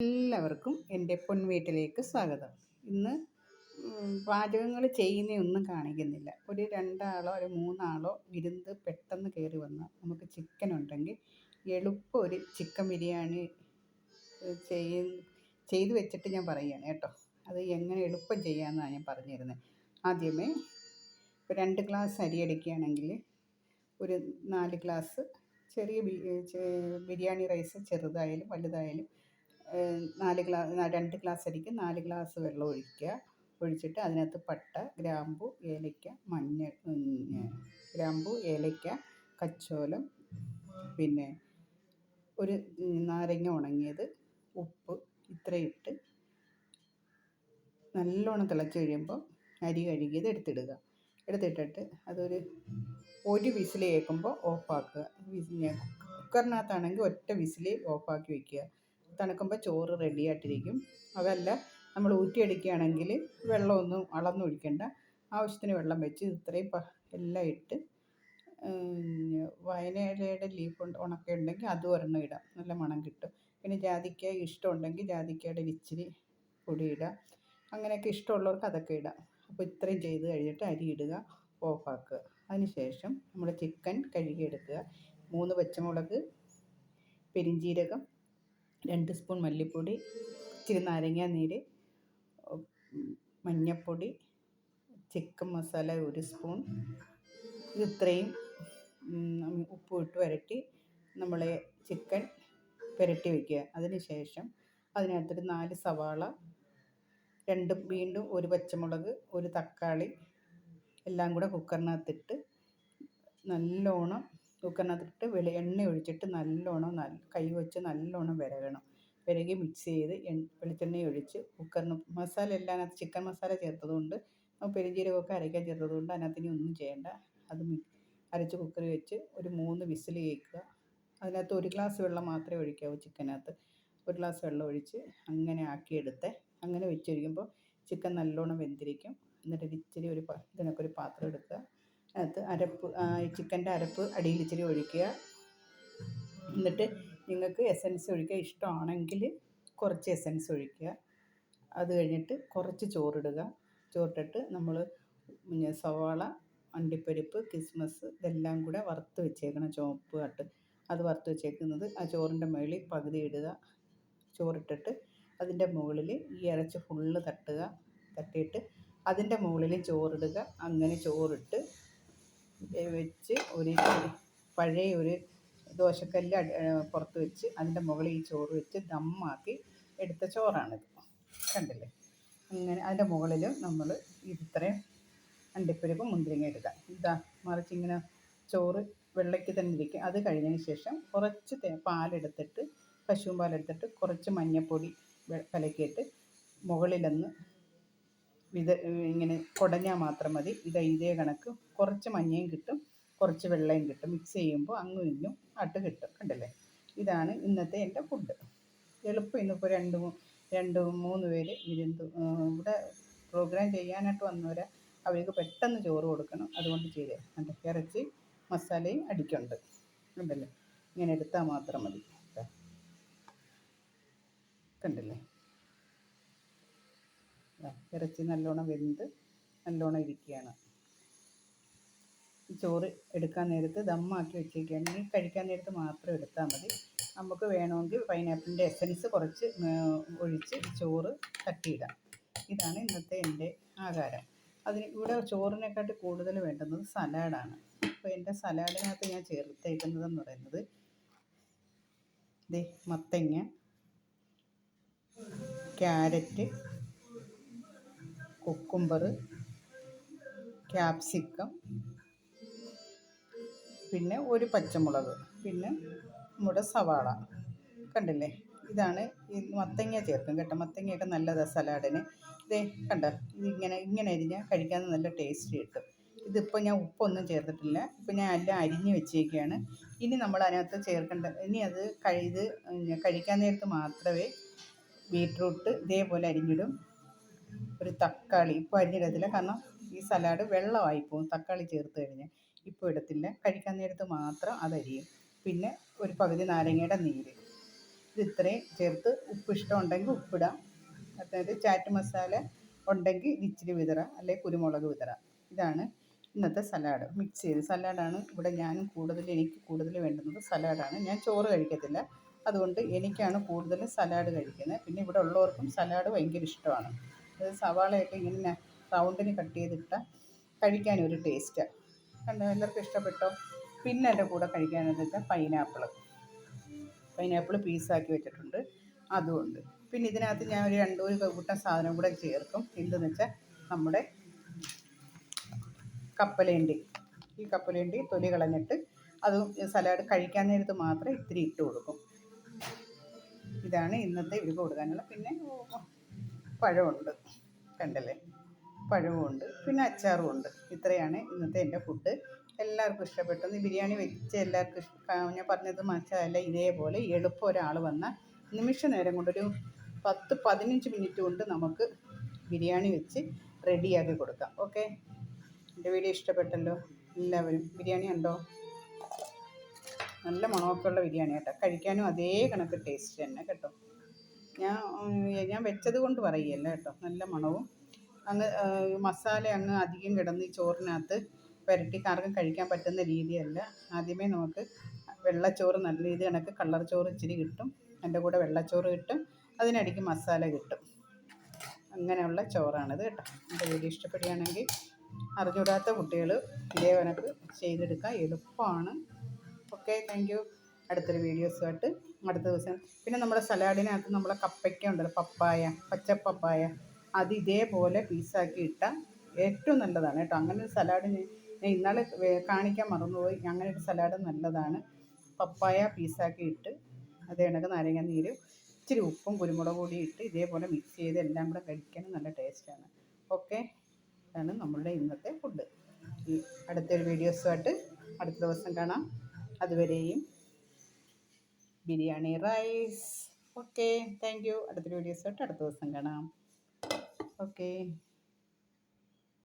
എല്ലാവർക്കും എന്റെ പൊൻവീട്ടിലേക്ക് സ്വാഗതം. ഇന്ന് പാചകങ്ങൾ ചെയ്യുന്നതൊന്നും കാണിക്കുന്നില്ല. ഒരു രണ്ടാളോ ഒരു മൂന്നാളോ വിരുന്ന് പെട്ടെന്ന് കയറി വന്നാൽ നമുക്ക് ചിക്കൻ ഉണ്ടെങ്കിൽ എളുപ്പം ഒരു ചിക്കൻ ബിരിയാണി ചെയ് ചെയ്തു വെച്ചിട്ട് ഞാൻ പറയുകയാണ് കേട്ടോ. അത് എങ്ങനെ എളുപ്പം ചെയ്യാമെന്നാണ് ഞാൻ പറഞ്ഞിരുന്നത്. ആദ്യമേ ആദ്യമേ രണ്ട് ഗ്ലാസ് അരി എടുക്കുകയാണെങ്കിൽ ഒരു നാല് ഗ്ലാസ് ചെറിയ ബിരിയാണി റൈസ് ചെറുതായാലും വലുതായാലും നാല് ഗ്ലാസ് രണ്ട് ഗ്ലാസ് അരിക്ക് നാല് ഗ്ലാസ് വെള്ളം ഒഴിക്കുക ഒഴിച്ചിട്ട് അതിനകത്ത് പട്ട ഗ്രാമ്പു ഏലയ്ക്ക മഞ്ഞൾ ഗ്രാമ്പു ഏലയ്ക്ക കച്ചോലം പിന്നെ ഒരു നാരങ്ങ ഉണങ്ങിയത് ഉപ്പ് ഇത്രയിട്ട് നല്ലോണം തിളച്ച് കഴിയുമ്പോൾ അരി കഴുകിയത് എടുത്തിടുക. എടുത്തിട്ടിട്ട് അതൊരു ഒരു വിസിൽ കേൾക്കുമ്പോൾ ഓഫാക്കുക. കുക്കറിനകത്താണെങ്കിൽ ഒറ്റ വിസിൽ ഓഫാക്കി വയ്ക്കുക തണുക്കുമ്പോൾ ചോറ് റെഡി ആയിട്ടിരിക്കും. അതല്ല നമ്മൾ ഊറ്റിയെടുക്കുകയാണെങ്കിൽ വെള്ളമൊന്നും അളന്നൊഴിക്കേണ്ട ആവശ്യത്തിന് വെള്ളം വെച്ച് ഇത്രയും എല്ലാം ഇട്ട് വയനയിലയുടെ ലീഫ് ഉണക്ക ഉണ്ടെങ്കിൽ അത് ഒരെണ്ണം ഇടാം. നല്ല മണം കിട്ടും. പിന്നെ ജാതിക്ക ഇഷ്ടമുണ്ടെങ്കിൽ ജാതിക്കയുടെ ഇച്ചിരി പൊടി ഇടാം. അങ്ങനെയൊക്കെ ഇഷ്ടമുള്ളവർക്ക് അതൊക്കെ ഇടാം. അപ്പോൾ ഇത്രയും ചെയ്ത് കഴിഞ്ഞിട്ട് അരി ഇടുക ഓഫാക്കുക അതിന് ശേഷം നമ്മൾ ചിക്കൻ കഴുകിയെടുക്കുക. മൂന്ന് പച്ചമുളക് പെരിഞ്ജീരകം രണ്ട് സ്പൂൺ മല്ലിപ്പൊടി ഇച്ചിരി നാരങ്ങ നീര് മഞ്ഞൾപ്പൊടി ചിക്കൻ മസാല ഒരു സ്പൂൺ. ഇത്രയും ഉപ്പ് ഇട്ട് വരട്ടി നമ്മൾ ചിക്കൻ പുരട്ടി വയ്ക്കുക അതിന് ശേഷം അതിനകത്തൊരു നാല് സവാള രണ്ട് വീണ്ടും ഒരു പച്ചമുളക് ഒരു തക്കാളി എല്ലാം കൂടെ കുക്കറിനകത്തിട്ട് നല്ലോണം കുക്കറിനകത്തിട്ട് വെളി എണ്ണ ഒഴിച്ചിട്ട് നല്ലോണം നല്ല കൈ വെച്ച് നല്ലോണം വിരകണം. വിരകി മിക്സ് ചെയ്ത് വെളിച്ചെണ്ണ ഒഴിച്ച് കുക്കറിന് മസാല എല്ലാം അതിനകത്ത് ചിക്കൻ മസാല ചേർത്തതുകൊണ്ട് പെരുംജീരകമൊക്കെ അരയ്ക്കാൻ ചേർത്തതുകൊണ്ട് അതിനകത്ത് ഒന്നും ചെയ്യേണ്ട. അത് അരച്ച് കുക്കറിൽ വെച്ച് ഒരു മൂന്ന് വിസിൽ കേൾക്കുക. അതിനകത്ത് ഒരു ഗ്ലാസ് വെള്ളം മാത്രമേ ഒഴിക്കാവൂ ചിക്കനകത്ത് ഒരു ഗ്ലാസ് വെള്ളം ഒഴിച്ച് അങ്ങനെ ആക്കിയെടുത്ത് അങ്ങനെ വെച്ചൊഴിക്കുമ്പോൾ ചിക്കൻ നല്ലോണം വെന്തിരിക്കും. എന്നിട്ട് ഇച്ചിരി ഒരു ഇതിനൊക്കെ ഒരു പാത്രം എടുക്കുക. അതിനകത്ത് അരപ്പ് ചിക്കന്റെ അരപ്പ് അടിയിൽ ഇച്ചിരി ഒഴിക്കുക. എന്നിട്ട് നിങ്ങൾക്ക് എസൻസ് ഒഴിക്കുക. ഇഷ്ടമാണെങ്കിൽ കുറച്ച് എസൻസ് ഒഴിക്കുക. അത് കഴിഞ്ഞിട്ട് കുറച്ച് ചോറിടുക. ചോറിട്ടിട്ട് നമ്മൾ പിന്നെ സവാള അണ്ടിപ്പരിപ്പ് കിസ്മസ് ഇതെല്ലാം കൂടെ വറുത്ത് വെച്ചേക്കണം ചുവപ്പ് കട്ട് അത് വറുത്ത് വെച്ചേക്കുന്നത് ആ ചോറിന്റെ മുകളിൽ പകുതി ഇടുക. ചോറിട്ടിട്ട് അതിന്റെ മുകളിൽ ഈ ഇറച്ചി ഫുള്ള് തട്ടുക. തട്ടിയിട്ട് അതിന്റെ മുകളിൽ ചോറിടുക. അങ്ങനെ ചോറിട്ട് വെച്ച് ഒരു പഴയ ഒരു ദോശക്കല്ല് പുറത്ത് വെച്ച് അതിന്റെ മുകളിൽ ഈ ചോറ് വെച്ച് ദമ്മാക്കി എടുത്ത ചോറാണിത്. കണ്ടില്ലേ? അങ്ങനെ അതിന്റെ മുകളിൽ നമ്മൾ ഇത്രയും അണ്ടിപ്പരിപ്പ് മുന്തിരിങ്ങ ഇടുക. ഇതാ മറിച്ച് ഇങ്ങനെ ചോറ് വെള്ളയ്ക്ക് തന്നെ ഇരിക്കും അത് കഴിഞ്ഞതിന് ശേഷം കുറച്ച് പാലെടുത്തിട്ട് പശുവും പാലെടുത്തിട്ട് കുറച്ച് മഞ്ഞൾപ്പൊടി കലക്കിയിട്ട് മുകളിലൊന്ന് ഇത് ഇങ്ങനെ കുടഞ്ഞാൽ മാത്രം മതി. ഇത് ഇതേ കണക്ക്. കുറച്ച് മഞ്ഞയും കിട്ടും കുറച്ച് വെള്ളയും കിട്ടും. മിക്സ് ചെയ്യുമ്പോൾ അങ്ങും ഇങ്ങും ആട്ട് കിട്ടും. കണ്ടില്ലേ? ഇതാണ് ഇന്നത്തെ എന്റെ ഫുഡ് എളുപ്പം ഇന്നിപ്പോൾ രണ്ട് രണ്ട് മൂന്ന് പേര് വിരുന്ന് ഇവിടെ പ്രോഗ്രാം ചെയ്യാനായിട്ട് വന്നവരെ. അവർക്ക് പെട്ടെന്ന് ചോറ് കൊടുക്കണം. അതുകൊണ്ട് ചെയ്തേ. കണ്ടോ? ഇറച്ചി മസാലയും അടിക്കുന്നുണ്ട്. കണ്ടല്ലേ? ഇങ്ങനെ എടുത്താൽ മാത്രം മതി. കണ്ടില്ലേ? ഇറച്ചി നല്ലോണം വെന്ത് നല്ലോണം ഇരിക്കുകയാണ്. ചോറ് എടുക്കാൻ നേരത്ത് ദമ്മാക്കി ഈ കഴിക്കാൻ നേരത്ത് മാത്രം എടുത്താൽ മതി. നമുക്ക് വേണമെങ്കിൽ പൈനാപ്പിളിന്റെ എസൻസ് കുറച്ച് ഒഴിച്ച് ചോറ് തട്ടിയിടാം. ഇതാണ് ഇന്നത്തെ എന്റെ ആഹാരം. അതിന് ഇവിടെ ചോറിനെക്കാട്ടി കൂടുതൽ വേണ്ടുന്നത് സലാഡാണ് അപ്പോൾ എന്റെ സലാഡിനകത്ത് ഞാൻ ചേർത്തേക്കുന്നതെന്ന് പറയുന്നത് ദേ മത്തങ്ങ ക്യാരറ്റ് കുക്കുംബർ ക്യാപ്സിക്കം പിന്നെ ഒരു പച്ചമുളക് പിന്നെ നമ്മുടെ സവാള. കണ്ടില്ലേ? ഇതാണ് ഈ മത്തങ്ങ ചേർക്കും കേട്ടോ. മത്തങ്ങയൊക്കെ നല്ലതാണ് സലാഡിന്. ഇതേ കണ്ട? ഇതിങ്ങനെ ഇങ്ങനെ അരിഞ്ഞാൽ കഴിക്കാൻ നല്ല ടേസ്റ്റ് കിട്ടും. ഇതിപ്പോൾ ഞാൻ ഉപ്പൊന്നും ചേർത്തിട്ടില്ല. ഇപ്പം ഞാൻ എല്ലാം അരിഞ്ഞ് വെച്ചേക്കുകയാണ് ഇനി നമ്മൾ അതിനകത്ത് ചേർക്കേണ്ട ഇനി അത് കഴിത് കഴിക്കാൻ നേരത്ത് മാത്രമേ ബീട്രൂട്ട് ഇതേപോലെ അരിഞ്ഞിടും. ഒരു തക്കാളി ഇപ്പോൾ അരിഞ്ഞിടത്തില്ല. കാരണം ഈ സലാഡ് വെള്ളമായി പോകും. തക്കാളി ചേർത്ത് കഴിഞ്ഞാൽ ഇപ്പോൾ ഇടത്തില്ല. കഴിക്കാൻ നേരത്ത് മാത്രം അതരിയും പിന്നെ ഒരു പകുതി നാരങ്ങയുടെ നീര്. ഇത് ഇത്രയും ചേർത്ത് ഉപ്പ് ഇഷ്ടമുണ്ടെങ്കിൽ ഉപ്പിടാം അതായത് ചാറ്റ് മസാല ഉണ്ടെങ്കിൽ ഇച്ചിരി വിതറ. അല്ലെങ്കിൽ കുരുമുളക് വിതറ. ഇതാണ് ഇന്നത്തെ സലാഡ്. മിക്സ് ചെയ്ത് സലാഡാണ് ഇവിടെ ഞാനും കൂടുതൽ എനിക്ക് കൂടുതൽ വേണ്ടുന്നത് സലാഡാണ്. ഞാൻ ചോറ് കഴിക്കത്തില്ല. അതുകൊണ്ട് എനിക്കാണ് കൂടുതൽ സലാഡ് കഴിക്കുന്നത്. പിന്നെ ഇവിടെ ഉള്ളവർക്കും സലാഡ് ഭയങ്കര ഇഷ്ടമാണ്. അത് സവാളയൊക്കെ ഇങ്ങനെ റൗണ്ടിന് കട്ട് കഴിക്കാൻ ഒരു ടേസ്റ്റ്. കണ്ടോ? എല്ലാവർക്കും ഇഷ്ടപ്പെട്ടോ? പിന്നെ എന്റെ കൂടെ കഴിക്കാനെന്ന് വെച്ചാൽ പൈനാപ്പിൾ പൈനാപ്പിൾ പീസാക്കി വെച്ചിട്ടുണ്ട്. അതുമുണ്ട്. പിന്നെ ഇതിനകത്ത് ഞാൻ ഒരു രണ്ട് ഒരു കൂട്ടം സാധനം കൂടെ ചേർക്കും. എന്തെന്ന് വെച്ചാൽ നമ്മുടെ കപ്പലേണ്ടി. ഈ കപ്പലേണ്ടി തൊലി കളഞ്ഞിട്ട് അതും സലാഡ് കഴിക്കാൻ നേരത്ത് മാത്രം ഇത്തിരി ഇട്ട് കൊടുക്കും. ഇതാണ് ഇന്നത്തെ ഇവർക്ക് കൊടുക്കാനുള്ള. പിന്നെ പഴമുണ്ട്. കണ്ടല്ലേ? പഴവുമുണ്ട് പിന്നെ അച്ചാറും ഉണ്ട് ഇത്രയാണ് ഇന്നത്തെ എന്റെ ഫുഡ്. എല്ലാവർക്കും ഇഷ്ടപ്പെട്ടു. ഈ ബിരിയാണി വെച്ച് എല്ലാവർക്കും ഇഷ്ടം ഞാൻ പറഞ്ഞത് മനസ്സിലായില്ല ഇതേപോലെ എളുപ്പം ഒരാൾ വന്ന നിമിഷ നേരം കൊണ്ടൊരു പത്ത് പതിനഞ്ച് മിനിറ്റ് കൊണ്ട് നമുക്ക് ബിരിയാണി വെച്ച് റെഡിയാക്കി കൊടുക്കാം. ഓക്കെ? എന്റെ വീഡിയോ ഇഷ്ടപ്പെട്ടല്ലോ? എല്ലാവരും. ബിരിയാണി ഉണ്ടോ? നല്ല മണമൊക്കെ ഉള്ള ബിരിയാണി കേട്ടോ കഴിക്കാനും അതേ കണക്ക് ടേസ്റ്റ് തന്നെ കേട്ടോ. ഞാൻ ഞാൻ വെച്ചത് കൊണ്ട് പറയുകയല്ല കേട്ടോ. നല്ല മണവും. അങ്ങ് മസാല അങ്ങ് അധികം കിടന്ന് ഈ ചോറിനകത്ത് പുരട്ടി ആർക്കും കഴിക്കാൻ പറ്റുന്ന രീതിയല്ല. ആദ്യമേ നമുക്ക് വെള്ളച്ചോറ് നല്ല രീതി കണക്ക് കളർ ചോറ് ഇച്ചിരി കിട്ടും. എന്റെ കൂടെ വെള്ളച്ചോറ് കിട്ടും. അതിനടിക്ക് മസാല കിട്ടും. അങ്ങനെയുള്ള ചോറാണിത് കേട്ടോ. എന്റെ വീഡിയോ ഇഷ്ടപ്പെടുകയാണെങ്കിൽ അറിഞ്ഞൂടാത്ത കുട്ടികൾ ഇതേ കണക്ക് ചെയ്തെടുക്കാൻ എളുപ്പമാണ്. ഓക്കെ താങ്ക് അടുത്തൊരു വീഡിയോസുമായിട്ട് അടുത്ത ദിവസം. പിന്നെ നമ്മുടെ സലാഡിനകത്ത് നമ്മളെ കപ്പയ്ക്ക ഉണ്ടല്ലോ പപ്പായ പച്ചപ്പപ്പായ അത് ഇതേപോലെ പീസാക്കി ഇട്ടാൽ ഏറ്റവും നല്ലതാണ് കേട്ടോ. അങ്ങനെ ഒരു സലാഡിന് ഞാൻ ഇന്നാളെ കാണിക്കാൻ മറന്നുപോയി. അങ്ങനെ ഒരു സലാഡ് നല്ലതാണ്. പപ്പായ പീസാക്കി ഇട്ട് അത് കണക്ക് നാരങ്ങ നീര് ഇച്ചിരി ഉപ്പും കുരുമുളക് പൊടി ഇട്ട് ഇതേപോലെ മിക്സ് ചെയ്ത് എല്ലാം കൂടെ കഴിക്കാനും നല്ല ടേസ്റ്റാണ് ഓക്കെ ഇതാണ് നമ്മളുടെ ഇന്നത്തെ ഫുഡ് അടുത്തൊരു വീഡിയോസുമായിട്ട് അടുത്ത ദിവസം കാണാം. അതുവരെയും biryani rice. Okay thank you. അടുത്തൊരു വീഡിയോസ് തൊട്ട് അടുത്ത ദിവസം കാണാം. ഓക്കെ.